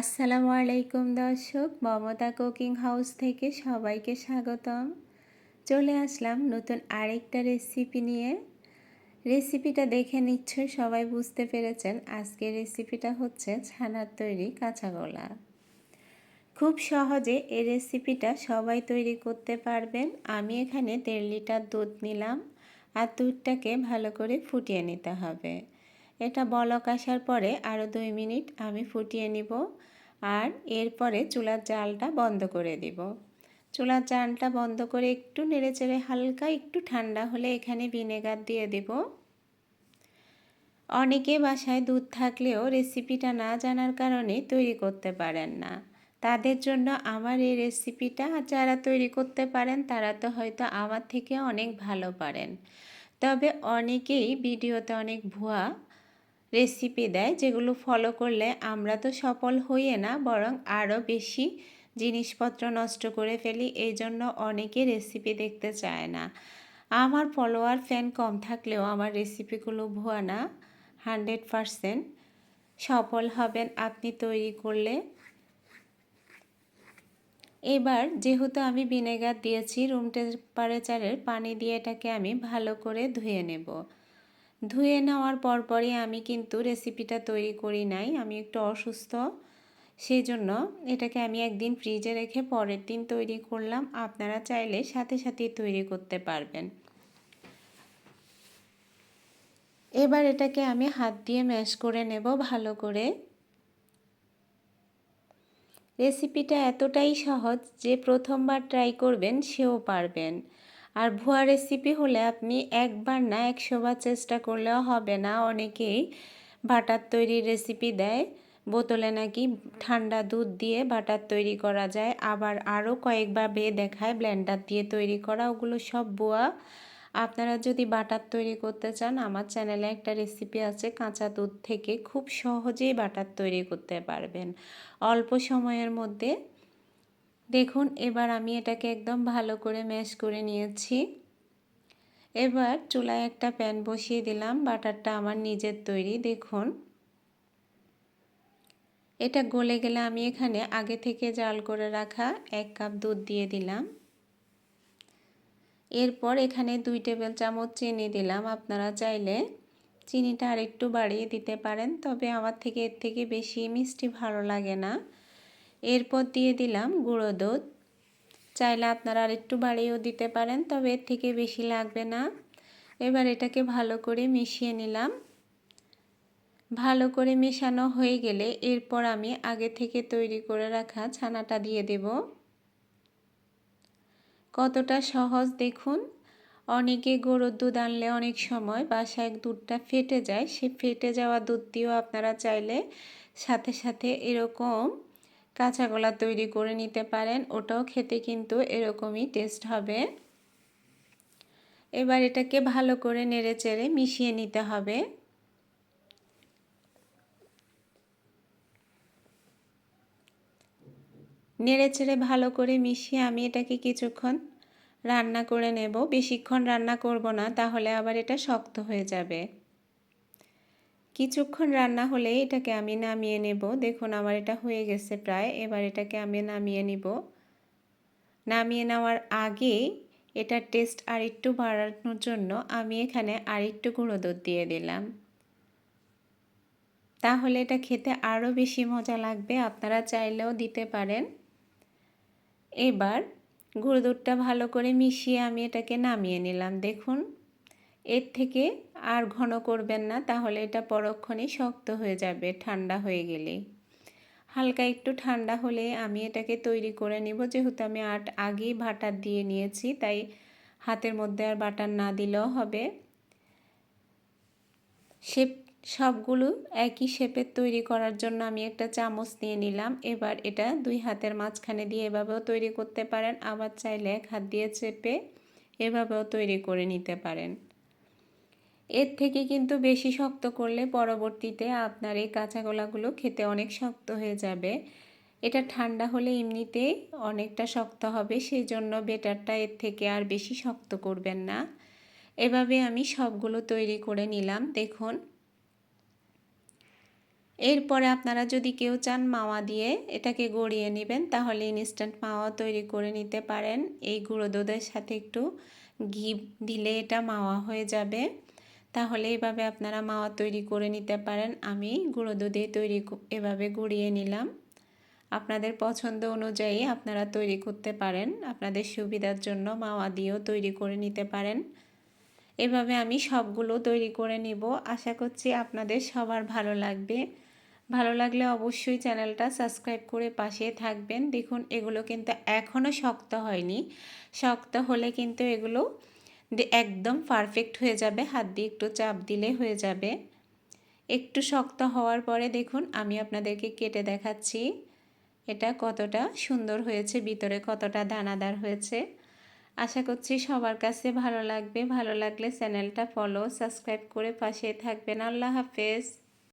আসসালামু আলাইকুম দর্শক, মমতা কুকিং হাউস থেকে সবাইকে স্বাগতম। চলে আসলাম নতুন আরেকটা রেসিপি নিয়ে। রেসিপিটা দেখে নিশ্চয়ই সবাই বুঝতে পেরেছেন, আজকের রেসিপিটা হচ্ছে ছানার তৈরি কাঁচাগোলা খুব সহজে এই রেসিপিটা সবাই তৈরি করতে পারবেন। আমি এখানে দেড় লিটার দুধ নিলাম, আর দুধটাকে ভালো করে ফুটিয়ে নিতে হবে। এটা বলক আসার পরে আরও দুই মিনিট আমি ফুটিয়ে নিব আর এরপরে চুলার জালটা বন্ধ করে দিব। চুলার জালটা বন্ধ করে একটু নেড়েচেড়ে হালকা একটু ঠান্ডা হলে এখানে ভিনেগার দিয়ে দেব। অনেকে বাসায় দুধ থাকলেও রেসিপিটা না জানার কারণে তৈরি করতে পারেন না। তাদের জন্য আমার এই রেসিপিটা যারা তৈরি করতে পারেন তারা তো হয়তো আমার থেকে অনেক ভালো পারেন। তবে অনেকেই ভিডিওতে অনেক ভুয়া রেসিপি দেয়, যেগুলো ফলো করলে আমরা তো সফল হইয়ে না, বরং আরও বেশি জিনিসপত্র নষ্ট করে ফেলি এই জন্য অনেকে রেসিপি দেখতে চায় না। আমার ফলোয়ার ফ্যান কম থাকলেও আমার রেসিপিগুলো ভুয়া না হান্ড্রেড পারসেন্ট সফল হবেন আপনি তৈরি করলে। এবার যেহেতু আমি ভিনেগার দিয়েছি রুম টেম্পারেচারের পানি দিয়ে এটাকে আমি ভালো করে ধুয়ে নেব। ধুয়ে নেওয়ার পরপরই আমি কিন্তু রেসিপিটা তৈরি করি নাই। আমি একটু অসুস্থ সেই জন্য এটাকে আমি একদিন ফ্রিজে রেখে পরের দিন তৈরি করলাম। আপনারা চাইলে সাথে সাথেই তৈরি করতে পারবেন। এবার এটাকে আমি হাত দিয়ে ম্যাশ করে নেব ভালো করে। রেসিপিটা এতটাই সহজ যে প্রথমবার ট্রাই করবেন, সেও পারবেন। আর ভুয়া রেসিপি হলে আপনি একবার না একশোবার চেষ্টা করলেও হবে না। অনেকেই বাটার তৈরির রেসিপি দেয়, বোতলে নাকি ঠান্ডা দুধ দিয়ে বাটার তৈরি করা যায়। আবার আরও কয়েকবার বেয়ে দেখায় ব্লেন্ডার দিয়ে তৈরি করা, ওগুলো সব বুয়া আপনারা যদি বাটার তৈরি করতে চান, আমার চ্যানেলে একটা রেসিপি আছে, কাঁচা দুধ থেকে খুব সহজেই বাটার তৈরি করতে পারবেন। অল্প সময়ের মধ্যে দেখুন, এবার আমি এটাকে একদম ভালো করে ম্যাশ করে নিয়েছি। এবার চুলায় একটা প্যান বসিয়ে দিলাম, বাটারটা আমার নিজের তৈরি, দেখুন। এটা গলে গেলে আমি এখানে আগে থেকে জাল করে রাখা এক কাপ দুধ দিয়ে দিলাম। এরপর এখানে দুই টেবিল চামচ চিনি দিলাম। আপনারা চাইলে চিনিটা আর একটু বাড়িয়ে দিতে পারেন, তবে আমার থেকে এর থেকে বেশি মিষ্টি ভালো লাগে না। এরপর দিয়ে দিলাম গুঁড়ো দুধ। চাইলে আপনারা আর একটু বাড়িয়েও দিতে পারেন, তবে এর থেকে বেশি লাগবে না। এবার এটাকে ভালো করে মিশিয়ে নিলাম। ভালো করে মেশানো হয়ে গেলে এরপর আমি আগে থেকে তৈরি করে রাখা ছানাটা দিয়ে দেব। কতটা সহজ দেখুন। অনেকে গরুর দুধ আনলে অনেক সময় বাসায় দুধটা ফেটে যায়, সে ফেটে যাওয়া দুধ দিয়েও আপনারা চাইলে সাথে সাথে এরকম কাঁচা কলা তৈরি করে নিতে পারেন। ওটাও খেতে কিন্তু এরকমই টেস্ট হবে। এবার এটাকে ভালো করে নেড়ে চেড়ে মিশিয়ে নিতে হবে। নেড়ে চেড়ে ভালো করে মিশিয়ে আমি এটাকে কিছুক্ষণ রান্না করে নেব। বেশিক্ষণ রান্না করব না, তাহলে আবার এটা শক্ত হয়ে যাবে। কিছুক্ষণ রান্না হলে এটাকে আমি নামিয়ে নেব। দেখুন, আমার এটা হয়ে গেছে প্রায়। এবার এটাকে আমি নামিয়ে নিব। নামিয়ে নেওয়ার আগে এটার টেস্ট আর একটু বাড়ানোর জন্য আমি এখানে আর একটু গুঁড়ো দুধ দিয়ে দিলাম। তাহলে এটা খেতে আরও বেশি মজা লাগবে। আপনারা চাইলেও দিতে পারেন। এবার গুঁড়ো দুধটা ভালো করে মিশিয়ে আমি এটাকে নামিয়ে নিলাম। দেখুন এর থেকে আর ঘন করবেন না, তাহলে এটা পরক্ষণেই শক্ত হয়ে যাবে, ঠান্ডা হয়ে গেলে হালকা একটু ঠান্ডা হলে আমি এটাকে তৈরি করে নিব, যেহেতু আমি আট আগেই বাটার দিয়ে নিয়েছি, তাই হাতের মধ্যে আর বাটার না দিলেও হবে। শেপ, সবগুলো একই শেপের তৈরি করার জন্য আমি একটা চামচ নিয়ে নিলাম। এবার এটা দুই হাতের মাঝখানে দিয়ে এভাবেও তৈরি করতে পারেন, আবার চাইলে এক হাত দিয়ে চেপে এভাবেও তৈরি করে নিতে পারেন। এর থেকে কিন্তু বেশি শক্ত করলে পরবর্তীতে আপনার এই কাঁচা গোলাগুলো খেতে অনেক শক্ত হয়ে যাবে। এটা ঠান্ডা হলে এমনিতেই অনেকটা শক্ত হবে সেই জন্য বেটারটা এর থেকে আর বেশি শক্ত করবেন না। এভাবে আমি সবগুলো তৈরি করে নিলাম, দেখুন। এরপরে আপনারা যদি কেউ চান মাওয়া দিয়ে এটাকে গড়িয়ে নেবেন, তাহলে ইনস্ট্যান্ট মাওয়া তৈরি করে নিতে পারেন। এই গুঁড়ো দুধের সাথে একটু ঘি দিলে এটা মাওয়া হয়ে যাবে। তাহলে এভাবে আপনারা মাওয়া তৈরি করে নিতে পারেন। আমি গুঁড়ো দুধে তৈরি এভাবে গুঁড়িয়ে নিলাম। আপনাদের পছন্দ অনুযায়ী আপনারা তৈরি করতে পারেন। আপনাদের সুবিধার জন্য মাওয়া দিয়েও তৈরি করে নিতে পারেন। এভাবে আমি সবগুলো তৈরি করে নিব। আশা করছি আপনাদের সবার ভালো লাগবে। ভালো লাগলে অবশ্যই চ্যানেলটা সাবস্ক্রাইব করে পাশে থাকবেন। দেখুন, এগুলো কিন্তু এখনও শক্ত হয়নি। শক্ত হলে কিন্তু এগুলো একদম পারফেক্ট হয়ে যাবে, হাত দিয়ে একটু চাপ দিলে হয়ে যাবে। একটু শক্ত হওয়ার পরে দেখুন, আমি আপনাদেরকে কেটে দেখাচ্ছি। এটা কতটা সুন্দর হয়েছে, ভিতরে কতটা দানাদার হয়েছে। আশা করছি সবার কাছে ভালো লাগবে। ভালো লাগলে চ্যানেলটা ফলো সাবস্ক্রাইব করে পাশে থাকবেন। আল্লাহ হাফেজ।